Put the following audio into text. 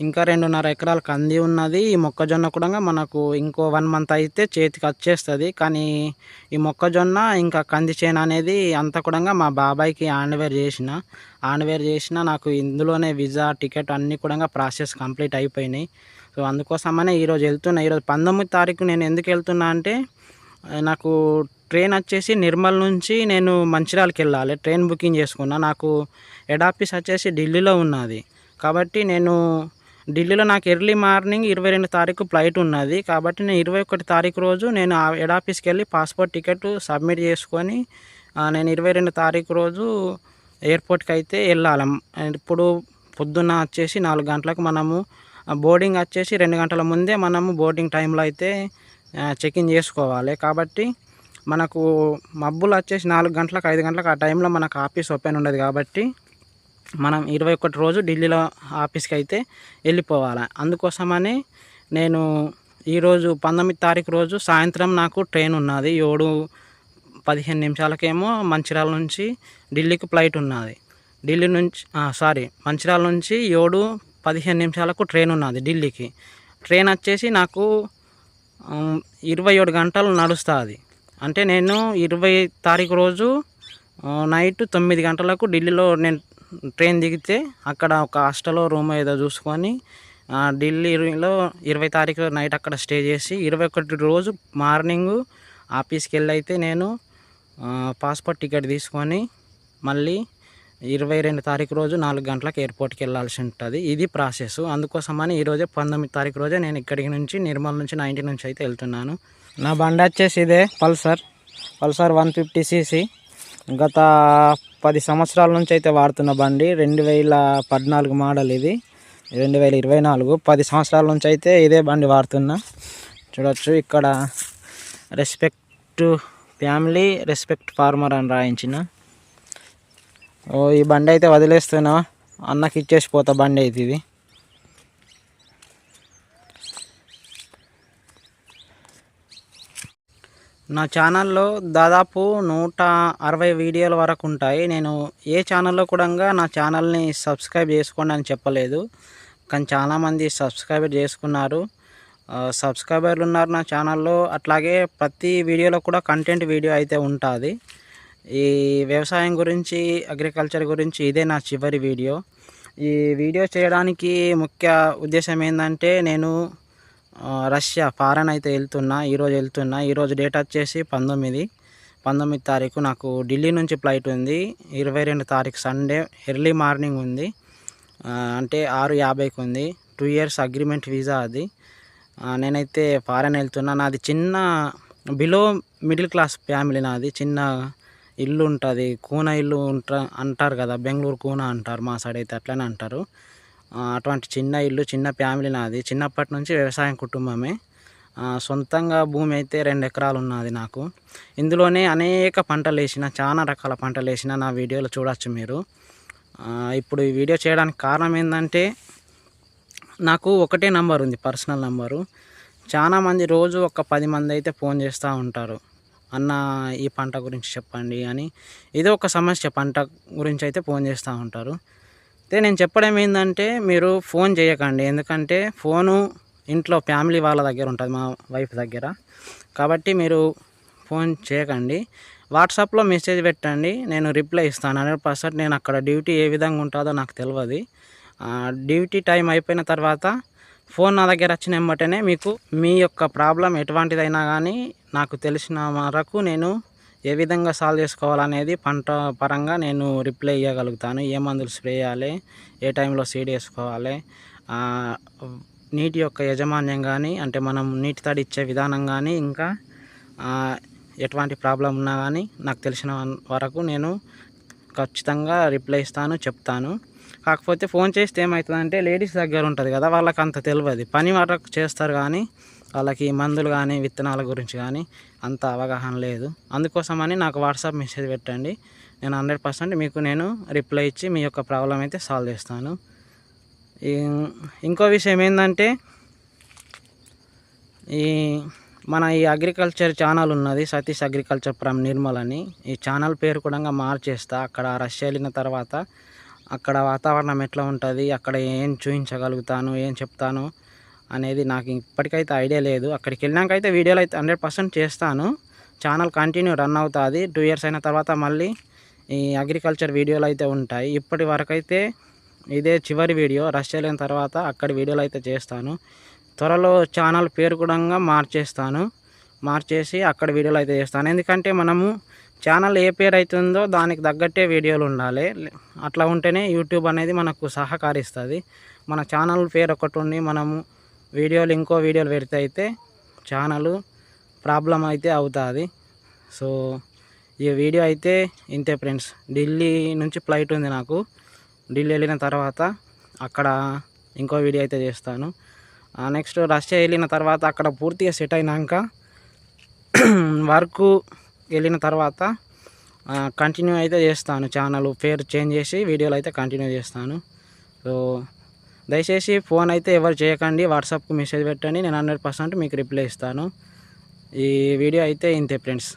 ఇంకా రెండున్నర ఎకరాల కంది ఉన్నది. ఈ మొక్కజొన్న కూడా మనకు ఇంకో వన్ మంత్ అయితే చేతికి వచ్చేస్తుంది. కానీ ఈ మొక్కజొన్న ఇంకా కంది చేను అనేది అంతా కూడా మా బాబాయ్కి హ్యాండ్వేర్ చేసిన. హ్యాండ్వేర్ చేసిన నాకు ఇందులోనే విజా టికెట్ అన్నీ కూడా ప్రాసెస్ కంప్లీట్ అయిపోయినాయి. సో అందుకోసమనే ఈరోజు వెళ్తున్నా. ఈరోజు పంతొమ్మిది తారీఖు నేను ఎందుకు వెళ్తున్నా అంటే నాకు ట్రైన్ వచ్చేసి నిర్మల్ నుంచి నేను మంచిర్యాలకి వెళ్ళాలి. ట్రైన్ బుకింగ్ చేసుకున్నా. నాకు హెడ్ ఆఫీస్ వచ్చేసి ఢిల్లీలో ఉన్నది. కాబట్టి నేను ఢిల్లీలో నాకు ఎర్లీ మార్నింగ్ ఇరవై రెండు తారీఖు ఫ్లైట్ ఉన్నది. కాబట్టి నేను ఇరవై ఒకటి తారీఖు రోజు నేను హెడ్ ఆఫీస్కి వెళ్ళి పాస్పోర్ట్ టికెట్ సబ్మిట్ చేసుకొని నేను ఇరవై రెండు తారీఖు రోజు ఎయిర్పోర్ట్కి అయితే వెళ్ళాలి. ఇప్పుడు పొద్దున్న వచ్చేసి నాలుగు గంటలకు మనము బోర్డింగ్ వచ్చేసి రెండు గంటల ముందే మనము బోర్డింగ్ టైంలో అయితే చెక్ ఇన్ చేసుకోవాలి. కాబట్టి మనకు మబ్బులు వచ్చేసి నాలుగు గంటలకు ఐదు గంటలకు ఆ టైంలో మనకు ఆఫీస్ ఓపెన్ ఉండదు కాబట్టి మనం ఇరవై ఒకటి రోజు ఢిల్లీలో ఆఫీస్కి అయితే వెళ్ళిపోవాలి అందుకోసమని నేను ఈరోజు పంతొమ్మిది తారీఖు రోజు సాయంత్రం నాకు ట్రైన్ ఉన్నది. ఏడు పదిహేను నిమిషాలకేమో మంచిర్యాల నుంచి ఢిల్లీకి ఫ్లైట్ ఉన్నది. ఢిల్లీ నుంచి సారీ మంచిర్యాల నుంచి ఏడు పదిహేను నిమిషాలకు ట్రైన్ ఉన్నది ఢిల్లీకి. ట్రైన్ వచ్చేసి నాకు ఇరవై ఏడు గంటలు నడుస్తుంది. అంటే నేను ఇరవై తారీఖు రోజు నైట్ తొమ్మిది గంటలకు ఢిల్లీలో నేను ట్రైన్ దిగితే అక్కడ ఒక హాస్టల్లో రూమ్ ఏదో చూసుకొని ఢిల్లీలో ఇరవై తారీఖు నైట్ అక్కడ స్టే చేసి ఇరవై ఒకటి రోజు మార్నింగ్ ఆఫీస్కి వెళ్ళి అయితే నేను పాస్పోర్ట్ టికెట్ తీసుకొని మళ్ళీ ఇరవై రెండు తారీఖు రోజు నాలుగు గంటలకు ఎయిర్పోర్ట్కి వెళ్ళాల్సి ఉంటుంది. ఇది ప్రాసెస్. అందుకోసమని ఈరోజే పంతొమ్మిది తారీఖు రోజే నేను ఇక్కడికి నుంచి నిర్మల్ నుంచి నా నుంచి అయితే వెళ్తున్నాను. నా బండి వచ్చేసి ఇదే Pulsar. Pulsar one fifty CC. గత పది సంవత్సరాల నుంచి అయితే వాడుతున్న బండి రెండు వేల పద్నాలుగు మోడల్ ఇది. రెండు వేల ఇరవై నాలుగు. పది సంవత్సరాల నుంచి అయితే ఇదే బండి వాడుతున్నా. చూడొచ్చు ఇక్కడ రెస్పెక్ట్ ఫ్యామిలీ రెస్పెక్ట్ ఫార్మర్ అని రాయించిన. ఓ ఈ బండి అయితే వదిలేస్తున్నా. అన్నకి ఇచ్చేసి పోతా బండి అయితే ఇది. నా ఛానల్లో దాదాపు నూట అరవై వీడియోల వరకు ఉంటాయి. నేను ఏ ఛానల్లో కూడా నా ఛానల్ని సబ్స్క్రైబ్ చేసుకోండి అని చెప్పలేదు. కానీ చాలామంది సబ్స్క్రైబర్ చేసుకున్నారు. సబ్స్క్రైబర్లు ఉన్నారు నా ఛానల్లో. అట్లాగే ప్రతి వీడియోలో కూడా కంటెంట్ వీడియో అయితే ఉంటుంది. ఈ వ్యవసాయం గురించి అగ్రికల్చర్ గురించి ఇదే నా చివరి వీడియో. ఈ వీడియో చేయడానికి ముఖ్య ఉద్దేశం ఏంటంటే నేను రష్యా ఫారెన్ అయితే వెళ్తున్నా ఈరోజు వెళ్తున్నా. ఈరోజు డేట్ వచ్చేసి పంతొమ్మిది. పంతొమ్మిది తారీఖు నాకు ఢిల్లీ నుంచి ఫ్లైట్ ఉంది. ఇరవై రెండు తారీఖు సండే ఎర్లీ మార్నింగ్ ఉంది. అంటే ఆరు యాభైకి ఉంది. టూ ఇయర్స్ అగ్రిమెంట్ వీసా అది. నేనైతే ఫారెన్ వెళ్తున్నా. నాది చిన్న బిలో మిడిల్ క్లాస్ ఫ్యామిలీ నాది. చిన్న ఇల్లు ఉంటుంది. కూన ఇల్లు ఉంట అంటారు కదా బెంగళూరు కూన అంటారు. మా సైడ్ అయితే అట్లనే అంటారు. అటువంటి చిన్న ఇల్లు చిన్న ఫ్యామిలీ నాది. చిన్నప్పటి నుంచి వ్యవసాయం కుటుంబమే. సొంతంగా భూమి అయితే రెండు ఎకరాలు ఉన్నది నాకు. ఇందులోనే అనేక పంటలు వేసిన చాలా రకాల పంటలు వేసిన నా వీడియోలో చూడవచ్చు మీరు. ఇప్పుడు ఈ వీడియో చేయడానికి కారణం ఏంటంటే నాకు ఒకటే నంబర్ ఉంది పర్సనల్ నంబరు. చాలా మంది రోజు ఒక పది మంది అయితే ఫోన్ చేస్తూ ఉంటారు. అన్న ఈ పంట గురించి చెప్పండి అని. ఏదో ఒక సమస్య పంట గురించి అయితే ఫోన్ చేస్తూ ఉంటారు. అయితే నేను చెప్పడం ఏంటంటే మీరు ఫోన్ చేయకండి. ఎందుకంటే ఫోను ఇంట్లో ఫ్యామిలీ వాళ్ళ దగ్గర ఉంటుంది మా వైఫ్ దగ్గర. కాబట్టి మీరు ఫోన్ చేయకండి. వాట్సాప్లో మెసేజ్ పెట్టండి నేను రిప్లై ఇస్తాను. హండ్రెడ్ పర్సెంట్ నేను అక్కడ డ్యూటీ ఏ విధంగా ఉంటుందో నాకు తెలియదు డ్యూటీ టైం అయిపోయిన తర్వాత ఫోన్ నా దగ్గర వచ్చిన వెంబటనే మీకు మీ యొక్క ప్రాబ్లం ఎటువంటిదైనా కానీ నాకు తెలిసిన వరకు నేను ఏ విధంగా సాల్వ్ చేసుకోవాలనేది పంట పరంగా నేను రిప్లై ఇవ్వగలుగుతాను ఏ మందులు స్ప్రే చేయాలి ఏ టైంలో సీడ్ వేసుకోవాలి నీటి యొక్క యజమాన్యం కానీ అంటే మనం నీటి తడి ఇచ్చే విధానం కానీ ఇంకా ఎటువంటి ప్రాబ్లం ఉన్నా కానీ నాకు తెలిసిన వరకు నేను ఖచ్చితంగా రిప్లై ఇస్తాను చెప్తాను. కాకపోతే ఫోన్ చేస్తే ఏమవుతుందంటే లేడీస్ దగ్గర ఉంటుంది కదా వాళ్ళకి అంత తెలియదు పని వరకు చేస్తారు కానీ వాళ్ళకి మందులు కానీ విత్తనాల గురించి కానీ అంత అవగాహన లేదు. అందుకోసమని నాకు వాట్సాప్ మెసేజ్ పెట్టండి. నేను హండ్రెడ్ పర్సెంట్ మీకు నేను రిప్లై ఇచ్చి మీ యొక్క ప్రాబ్లం అయితే సాల్వ్ చేస్తాను. ఇంకో విషయం ఏంటంటే ఈ మన ఈ అగ్రికల్చర్ ఛానల్ ఉన్నది సతీష్ అగ్రికల్చర్ ఫ్రమ్ నిర్మల్ అని. ఈ ఛానల్ పేరు కూడా మార్చేస్తా. అక్కడ రష్యా వెళ్ళిన తర్వాత అక్కడ వాతావరణం ఎట్లా ఉంటుంది అక్కడ ఏం చూపించగలుగుతాను ఏం చెప్తాను అనేది నాకు ఇప్పటికైతే ఐడియా లేదు. అక్కడికి వెళ్ళినాక అయితే వీడియోలు అయితే హండ్రెడ్ పర్సెంట్ చేస్తాను. ఛానల్ కంటిన్యూ రన్ అవుతుంది. టూ ఇయర్స్ అయిన తర్వాత మళ్ళీ ఈ అగ్రికల్చర్ వీడియోలు అయితే ఉంటాయి. ఇప్పటి వరకైతే ఇదే చివరి వీడియో. రష్ లేని తర్వాత అక్కడి వీడియోలు అయితే చేస్తాను. త్వరలో ఛానల్ పేరు కూడా మార్చేస్తాను. మార్చేసి అక్కడ వీడియోలు అయితే చేస్తాను. ఎందుకంటే మనము ఛానల్ ఏ పేరు అవుతుందో దానికి తగ్గట్టే వీడియోలు ఉండాలి. అట్లా ఉంటేనే యూట్యూబ్ అనేది మనకు సహకరిస్తుంది. మన ఛానల్ పేరు ఒకటి ఉండి మనము వీడియోలు ఇంకో వీడియోలు పెడితే అయితే ఛానల్ ప్రాబ్లం అయితే అవుతుంది. సో ఈ వీడియో అయితే ఇంతే ఫ్రెండ్స్ ఢిల్లీ నుంచి ఫ్లైట్ ఉంది నాకు. ఢిల్లీ వెళ్ళిన తర్వాత అక్కడ ఇంకో వీడియో అయితే చేస్తాను. నెక్స్ట్ రష్యా వెళ్ళిన తర్వాత అక్కడ పూర్తిగా సెట్ అయినాక వర్క్ వెళ్ళిన తర్వాత కంటిన్యూ అయితే చేస్తాను. ఛానల్ పేరు చేంజ్ చేసి వీడియోలు అయితే కంటిన్యూ చేస్తాను. సో దయచేసి ఫోన్ అయితే ఎవరు చేయకండి వాట్సాప్కి మెసేజ్ పెట్టండి నేను హండ్రెడ్ పర్సెంట్ మీకు రిప్లై ఇస్తాను. ఈ వీడియో అయితే ఇంతే ఫ్రెండ్స్.